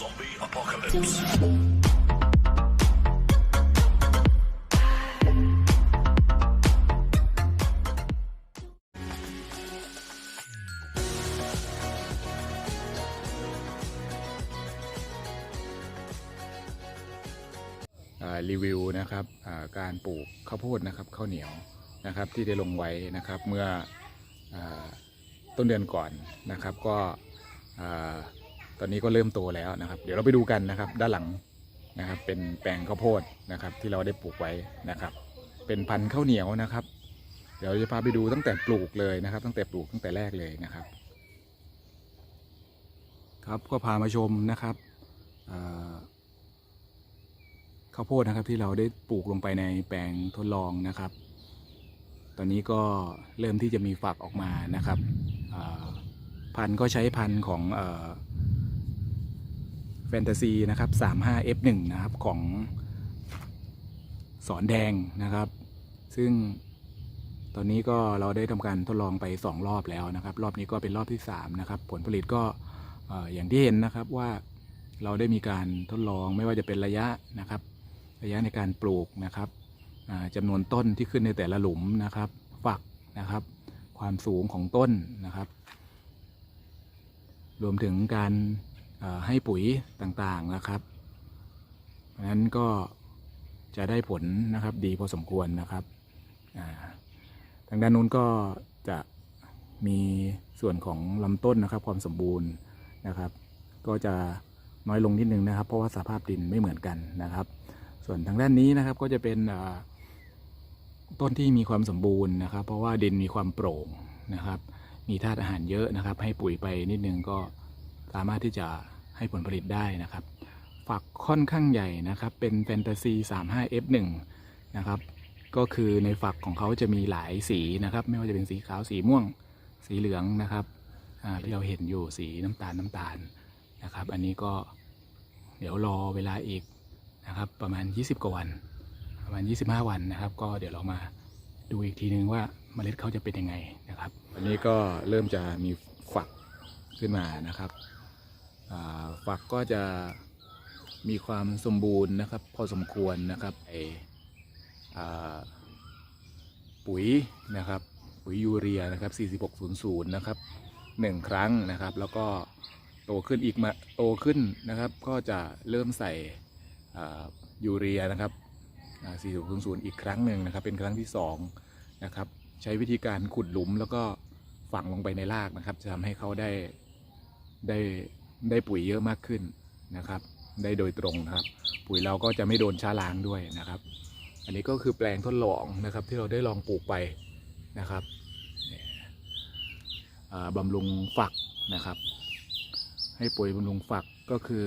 Zombie apocalypse. รีวิวนะครับการปลูกข้าวโพดนะครับข้าวเหนียวนะครับที่ได้ลงไว้นะครับเมื่ออต้นเดือนก่อนนะครับก็ ตอนนี้ก็เริ่มโตแล้วนะครับ เดี๋ยวเราไปดูกันนะครับ ด้านหลังนะครับ เป็นแปลงข้าวโพดนะครับ ที่เราได้ปลูกไว้นะครับ เป็นพันธุ์ข้าวเหนียวนะครับ เดี๋ยวจะพาไปดูตั้งแต่ปลูกเลยนะครับ ตั้งแต่ปลูกตั้งแต่แรกเลยนะครับ ครับก็พามาชมนะครับข้าวโพดนะครับที่เราได้ปลูกลงไปในแปลงทดลองนะครับ ตอนนี้ก็เริ่มที่จะมีฝักออกมานะครับพันธุ์ก็ใช้พันธุ์ของ แฟนตาซีนะครับ 35F1 นะครับของสอนแดงนะครับ ซึ่งตอนนี้ก็เราได้ทำการทดลองไป 2 รอบแล้วนะครับ รอบนี้ก็เป็นรอบที่ 3 นะครับ ผลผลิตก็เอ่อย่างที่เห็นนะครับว่าเราได้มีการทดลองไม่ว่าจะเป็นระยะนะครับ ระยะในการปลูกนะครับจำนวนต้นที่ขึ้นในแต่ละหลุมนะครับ ฝักนะครับ ความสูงของต้นนะครับ รวมถึงการ ให้ปุ๋ยต่างๆนะครับเพราะนั้นก็จะได้ผลนะครับดีพอสมควรนะครับทางด้านนู้นก็จะมีส่วนของลำต้นนะครับ ความสมบูรณ์นะครับ ก็จะน้อยลงนิดนึงนะครับ เพราะว่าสภาพดินไม่เหมือนกันนะครับ ส่วนทางด้านนี้นะครับก็จะเป็นต้นที่มีความสมบูรณ์นะครับ เพราะว่าดินมีความโปร่งนะครับ มีธาตุอาหารเยอะนะครับ ให้ปุ๋ยไปนิดนึงก็ สามารถที่จะให้ผลผลิตได้นะครับ ฝักค่อนข้างใหญ่นะครับ เป็นแฟนตาซี 35F1 นะครับ ก็คือในฝักของเขาจะมีหลายสีนะครับ ไม่ว่าจะเป็นสีขาวสีม่วง สีเหลืองนะครับที่เราเห็นอยู่สีน้ำตาลน้ำตาลนะครับ อันนี้ก็เดี๋ยวรอเวลาอีกนะครับ ประมาณ 20 กว่าวัน ประมาณ 25 วันนะครับ ก็เดี๋ยวเรามาดูอีกทีนึงว่าเมล็ดเขาจะเป็นยังไงนะครับวันนี้ก็เริ่มจะมีฝักขึ้นมานะครับ ฝักก็จะมีความสมบูรณ์นะครับ พอสมควรนะครับไอปุ๋ยนะครับปุ๋ยยูเรียนะครับ 4600 นะครับหนึ่งครั้งนะครับ แล้วก็โตขึ้นอีกมาโตขึ้นนะครับ ก็จะเริ่มใส่ยูเรียนะครับอ่า4000 อีกครั้งหนึ่งนะครับ เป็นครั้งที่2นะครับ ใช้วิธีการขุดหลุมแล้วก็ฝังลงไปในรากนะครับ จะทำให้เขาได้ได้ ได้ปุ๋ยเยอะมากขึ้นนะครับ ได้โดยตรงนะครับ ปุ๋ยเราก็จะไม่โดนช้าล้างด้วยนะครับ อันนี้ก็คือแปลงทดลองนะครับ ที่เราได้ลองปลูกไปนะครับบำรุงฝักนะครับ ให้ปุ๋ยบำรุงฝักก็คือ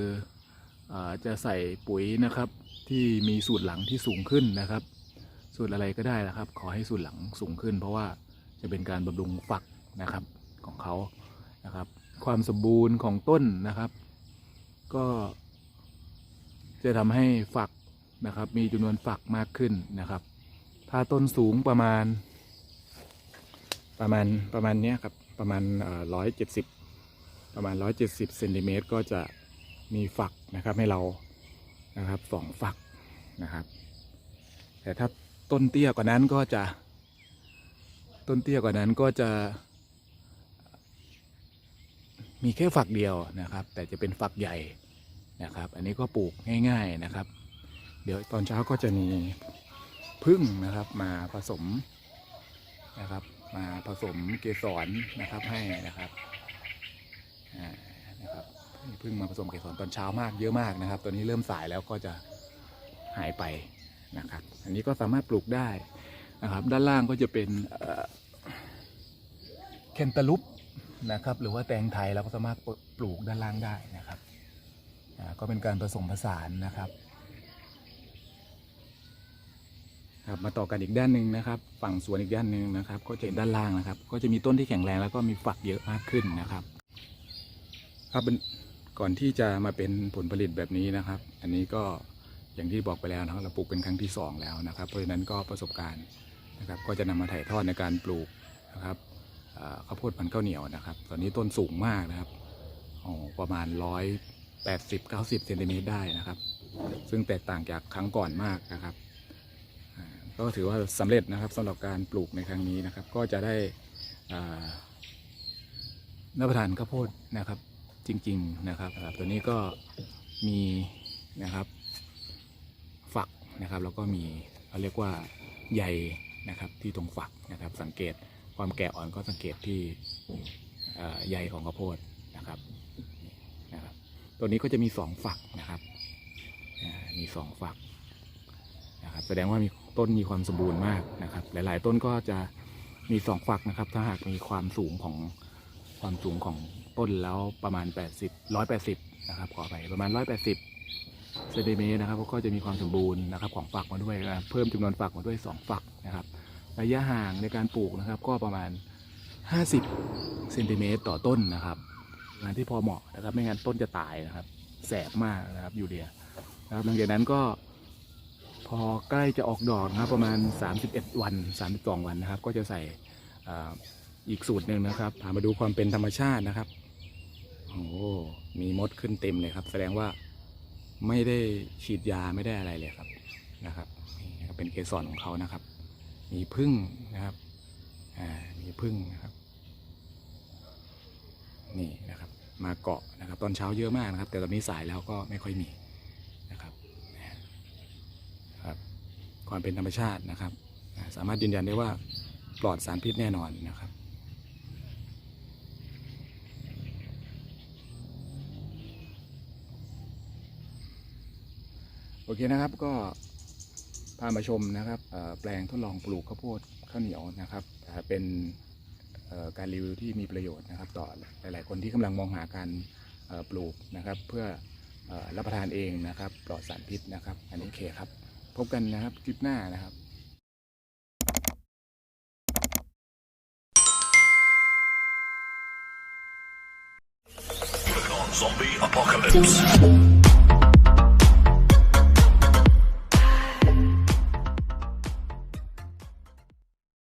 อจะใส่ปุ๋ยนะครับที่มีสูตรหลังที่สูงขึ้นนะครับ สูตรอะไรก็ได้นะครับ ขอให้สูตรหลังสูงขึ้น เพราะว่าจะเป็นการบำรุงฝักนะครับของเขานะครับ ความสมบูรณ์ของต้นนะครับ ก็จะทำให้ฝักนะครับ มีจำนวนฝักมากขึ้นนะครับ ถ้าต้นสูงประมาณ ประมาณประมาณนี้ครับประมาณร้อยเจ็ดสิบประมาณร้อยเจ็ดสิบเซนติเมตรก็จะมีฝักนะครับให้เรานะครับสองฝักนะครับ แต่ถ้าต้นเตี้ยกว่านั้นก็จะ ต้นเตี้ยกว่านั้นก็จะ มีแค่ฝักเดียวนะครับ แต่จะเป็นฝักใหญ่นะครับ อันนี้ก็ปลูกง่ายๆนะครับ เดี๋ยวตอนเช้าก็จะมีพึ่งนะครับมาผสมนะครับ มาผสมเกสรนะครับให้นะครับอ่านะครับพิ่งมาผสมเกสรตอนเช้ามากเยอะมากนะครับ ตอนนี้เริ่มสายแล้วก็จะหายไปนะครับ อันนี้ก็สามารถปลูกได้นะครับ ด้านล่างก็จะเป็นเอ่อแคนตาลูป นะครับ หรือว่าแตงไทยเราก็สามารถปลูกด้านล่างได้นะครับก็เป็นการผสมผสานนะครับครับมาต่อกันอีกด้านหนึ่งนะครับ ฝั่งสวนอีกด้านหนึ่งนะครับ ก็จะเห็นด้านล่างนะครับ ก็จะมีต้นที่แข็งแรงแล้วก็มีฝักเยอะมากขึ้นนะครับครับก่อนที่จะมาเป็นผลผลิตแบบนี้นะครับ อันนี้ก็อย่างที่บอกไปแล้วนะครับเราปลูกเป็นครั้งที่สองแล้วนะครับ เพราะฉะนั้นก็ประสบการณ์นะครับ ก็จะนำมาถ่ายทอดในการปลูกนะครับ ข้าวโพดพันข้าวเหนียวนะครับ ตอนนี้ต้นสูงมากนะครับโอ้ประมาณร้อย80-90เซนติเมตรได้นะครับ ซึ่งแตกต่างจากครั้งก่อนมากนะครับก็ถือว่าสำเร็จนะครับสำหรับการปลูกในครั้งนี้นะครับ ก็จะได้อ่ารับประทานข้าวโพดนะครับ จริง ๆนะครับ ตัวนี้ก็มีนะครับ ฝักนะครับ แล้วก็มีเขาเรียกว่าใยนะครับที่ตรงฝักนะครับสังเกต ความแก่อ่อนก็สังเกตที่ใยของข้าวโพดนะครับนี่นะครับ ตัวนี้ก็จะมีสองฝักนะครับมีสองฝักนะครับแสดงว่ามีต้นมีความสมบูรณ์มากนะครับ หลาย ๆ ต้นก็จะมีสองฝักนะครับ ถ้าหากมีความสูงของความสูงของต้นแล้วประมาณ 80 180นะครับขอไปประมาณ 180เซนติเมตรนะครับก็จะมีความสมบูรณ์นะครับของฝักมาด้วยนะเพิ่มจำนวนฝักมาด้วย 2 ฝักนะครับ ระยะห่างในการปลูกนะครับ ก็ประมาณ 50เซนติเมตรต่อต้นนะครับงานที่พอเหมาะนะครับ ไม่งั้นต้นจะตายนะครับ แสบมากนะครับยูเรียนะครับหลังจากนั้นก็พอใกล้จะออกดอกนะครับ ประมาณ 31 วัน 32 วันนะครับ ก็จะใส่อีกสูตรหนึ่งนะครับพามาดูความเป็นธรรมชาตินะครับโอ้โหมีมดขึ้นเต็มเลยครับ แสดงว่าไม่ได้ฉีดยาไม่ได้อะไรเลยครับนะครับ เป็นเกสรของเขานะครับ มีพึ่งนะครับมีพึ่งนะครับนี่นะครับมาเกาะนะครับตอนเช้าเยอะมากนะครับ แต่ตอนนี้สายแล้วก็ไม่ค่อยมีนะครับนะครับความเป็นธรรมชาตินะครับ สามารถยืนยันได้ว่าปลอดสารพิษแน่นอนนะครับโอเคนะครับก็ามาชมนะครับแปลงทดลองปลูกข้าวโพดข้าวเหนียวนะครับเป็นการรีวิวที่มีประโยชน์นะครับ ต่อหลาย ๆ คนที่กำลังมองหาการปลูกนะครับ เพื่อรับประทานเองนะครับ ปลอดสารพิษนะครับ อันนี้โอเคครับ พบกันนะครับคลิปหน้านะครับ Zombie apocalypse.